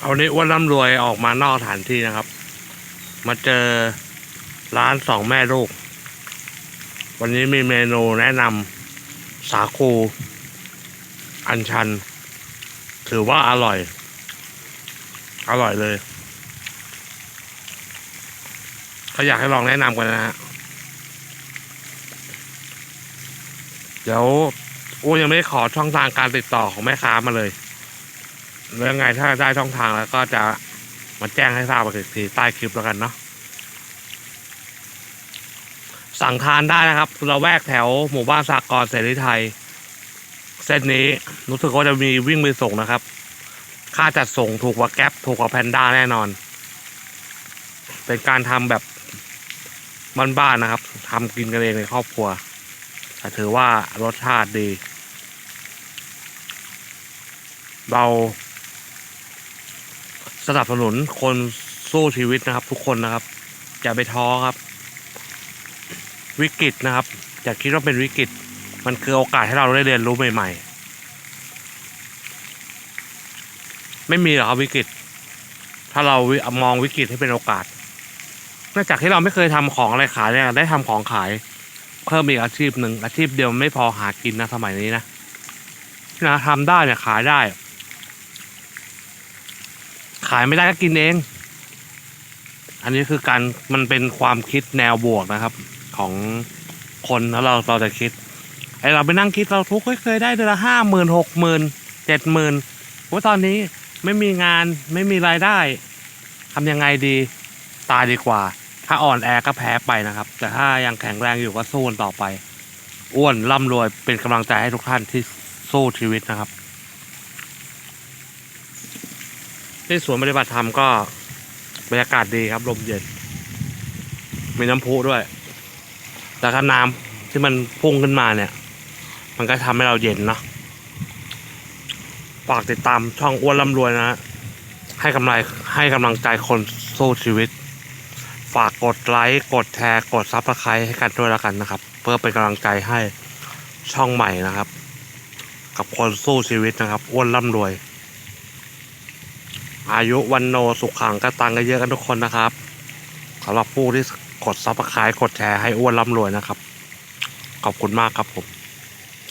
เอานี้อ้วนร่ำรวยออกมานอกสถานที่นะครับ มาเจอร้านสองแม่ลูก วันนี้มีเมนูแนะนำสาคู อันชัน ถือว่าอร่อย อร่อยเลยเขาอยากให้ลองแนะนำกันนะฮะเดี๋ยวอ้วนยังไม่ขอช่องทางการติดต่อของแม่ค้ามาเลย เรื่องไงถ้าได้ช่องทางแล้วก็จะมาแจ้งให้ทราบอีกทีใต้คลิปแล้วกันเนาะสั่งทานได้นะครับเราแวกแถวหมู่บ้านสากรเสรีไทย เส้นนี้รู้สึกว่าจะมีวิ่งไปส่งนะครับ ค่าจัดส่งถูกกว่าแก๊ปถูกกว่าแพนด้าแน่นอน เป็นการทำแบบบ้านๆนะครับทำกินกันเองในครอบครัวแต่ถือว่ารสชาติดี เรา สนับสนุนคนสู้ชีวิตนะครับ ทุกคนนะครับอย่าไปท้อครับ วิกฤตนะครับอย่าคิดว่าเป็นวิกฤต มันคือโอกาสให้เราได้เรียนรู้ใหม่ๆ ไม่มีหรอกครับวิกฤต ถ้าเรามองวิกฤตให้เป็นโอกาสเนื่องจากที่เราไม่เคยทำของอะไรขายเนี่ยได้ทำของขาย เพิ่มอีกอาชีพหนึ่งอาชีพเดียวไม่พอหากินนะสมัยนี้นะนะทำได้เนี่ยขายได้ ขายไม่ได้ก็กินเอง อันนี้คือการมันเป็นความคิดแนวบวกนะครับ ของคนแล้วเราเราจะคิดไอเราไปนั่งคิดเราทุกข์เคยได้เดือนละห้าหมื่นหกหมื่นเจ็ดหมื่นว่าตอนนี้ไม่มีงานไม่มีรายได้ทำยังไงดีตายดีกว่า ถ้าอ่อนแอก็แพ้ไปนะครับ แต่ถ้ายังแข็งแรงอยู่ก็สู้กันต่อไป อ้วนร่ำรวยเป็นกำลังใจให้ทุกท่านที่สู้ชีวิตนะครับ ที่สวนปฏิบัติธรรมก็บรรยากาศดีครับลมเย็น มีน้ำพุด้วยแต่ถ้าน้ำที่มันพุ่งขึ้นมาเนี่ย มันก็ทำให้เราเย็นเนาะฝากติดตามช่องอ้วนร่ำรวยนะฮะให้กำไรให้กำลังใจคนสู้ชีวิต ฝากกดไลค์กดแชร์กดซับสไครต์ให้กันด้วยแล้วกันนะครับ เพื่อเป็นกำลังใจให้ช่องใหม่นะครับ กับคนสู้ชีวิตนะครับ อ้วนร่ำรวย อายุวันโนสุขขังกระตังกันเยอะกันทุกคนนะครับสำหรับผู้ที่กดซับสไครต์กดแชร์ให้อ้วนร่ำรวยนะครับ ขอบคุณมากครับผม